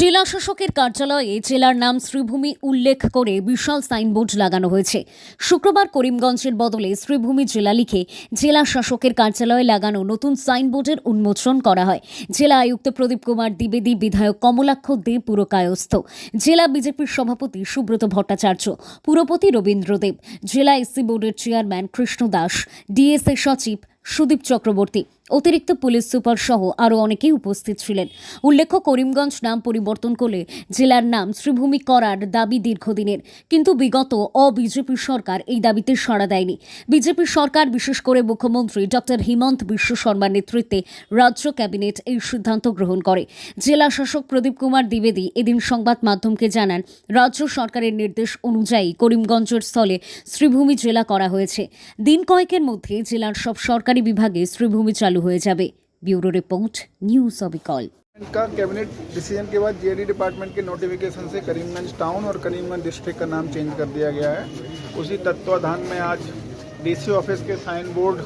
জেলা শাসকের কার্যালয়ে জেলার নাম শ্রীভূমি উল্লেখ করে বিশাল সাইনবোর্ড লাগানো হয়েছে। শুক্রবার করিমগঞ্জের বদলে শ্রীভূমি জেলা লিখে জেলা শাসকের কার্যালয়ে লাগানো নতুন সাইনবোর্ডের উন্মোচন করা হয়। জেলা আয়ুক্ত প্রদীপ কুমার দ্বিবেদী, বিধায়ক কমলাক্ষ দে পুরকায়স্থ। জেলা বিজেপির সভাপতি সুব্রত ভট্টাচার্য, পুরপতি রবীন্দ্র দেব। জেলা এসসি বোর্ডের চেয়ারম্যান কৃষ্ণ দাস, ডিএসএ সচিব সুদীপ চক্রবর্তী। অতিরিক্ত পুলিশ সুপার সহ আরও অনেকেই উপস্থিত ছিলেন। উল্লেখ্য, করিমগঞ্জ নাম পরিবর্তন করলে জেলার নাম শ্রীভূমি করার দাবি দীর্ঘদিনের। কিন্তু বিগত অবিজেপি সরকার এই দাবিতে সাড়া দেয়নি। বিজেপি সরকার, বিশেষ করে মুখ্যমন্ত্রী ডক্টর হিমন্ত বিশ্ব শর্মার নেতৃত্বে রাজ্য ক্যাবিনেট এই সিদ্ধান্ত গ্রহণ করে। জেলা শাসক প্রদীপ কুমার দ্বিবেদী এদিন সংবাদ মাধ্যমকে জানান, রাজ্য সরকারের নির্দেশ অনুযায়ী করিমগঞ্জের স্থলে শ্রীভূমি জেলা করা হয়েছে। দিন কয়েকের মধ্যে জেলার সব সরকারি বিভাগে শ্রীভূমি চালু হয়ে যাবে ব্যুরো রিপোর্ট নিউজ অবিকল का कैबिनेट डिसीजन के बाद जीआरडी डिपार्टमेंट के नोटिफिकेशन से करीमगंज टाउन और करीमगंज डिस्ट्रिक्ट का नाम चेंज कर दिया गया है उसी तत्वाधान में आज डीसी ऑफिस के साइन बोर्ड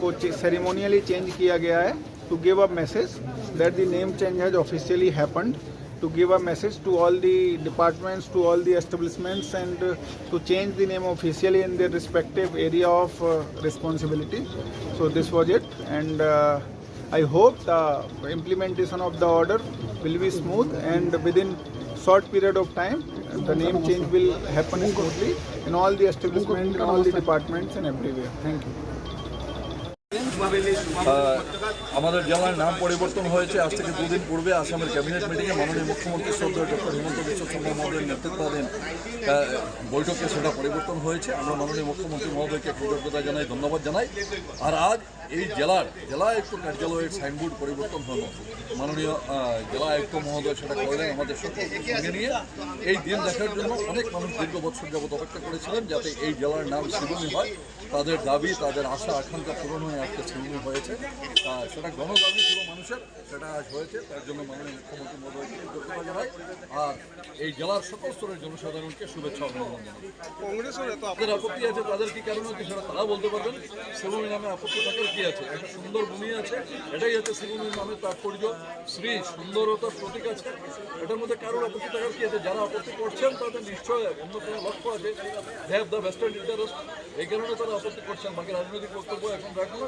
को सेरेमोनियली चेंज किया गया है to give a message that the name change has officially happened to give a message to all the departments, to all the establishments, and uh, to change the name officially in their respective area of uh, responsibility. So this was it, and uh, I hope the implementation of the order will be smooth, and within short period of time, the name change will happen smoothly in all the establishments, in all the departments, and everywhere. Thank you. আমাদের জেলার নাম পরিবর্তন হয়েছে। আজ থেকে দুদিন পূর্বে আসামের ক্যাবিনেট মিটিংয়ে মাননীয় মুখ্যমন্ত্রী শ্রদ্ধা ডক্টর হিমন্ত বিশ্ব শর্মা মহোদয়ের নেতৃত্বাধীন বৈঠকে সেটা পরিবর্তন হয়েছে। আমরা মাননীয় মুখ্যমন্ত্রী মহোদয়কে কৃতজ্ঞতা জানাই, ধন্যবাদ জানাই। আর আজ এই জেলার জেলা আয়ুক্ত কার্যালয়ের সাইনবোর্ড পরিবর্তন হলো। মাননীয় জেলা আয়ুক্ত মহোদয় সেটা করলেন আমাদের সকলকে নিয়ে। এই দিন দেখার জন্য অনেক মানুষ দীর্ঘ বছর যাবত অপেক্ষা করেছিলেন যাতে এই জেলার নাম শিবনী হয়। তাদের দাবি, তাদের আশা, আকাঙ্ক্ষা পূরণ হয়ে আজকে শিবনী হয়েছে। আহ, সেটা গণদাবি ছিল মানুষের সেটা আজ হয়েছে তার জন্য মাননীয় মুখ্যমন্ত্রী কৃতজ্ঞতা জানাই। আর এই জেলার সকল স্তরের জনসাধারণকে শুভেচ্ছা অভিনন্দন জানাই। তাদের আপত্তি আছে তাদের কি কারণ আছে সেটা তারা বলতে পারবেন। শিবভূমি নামে আপত্তি থাকার কি আছে? একটা সুন্দর ভূমি আছে এটাই হচ্ছে শিবভূমির নামের তাৎপর্য। শ্রী সুন্দরতার প্রতীক আছে এটার মধ্যে কারোর আপত্তি থাকার কি আছে? যারা আপত্তি করছেন তাদের নিশ্চয় অন্য কোনো লক্ষ্য আছে। হ্যাভ দ্য ওয়েস্টার্ন ইন্টারেস্ট এই কারণে তারা আপত্তি করছেন। বাকি রাজনৈতিক বক্তব্য এখন রাখব না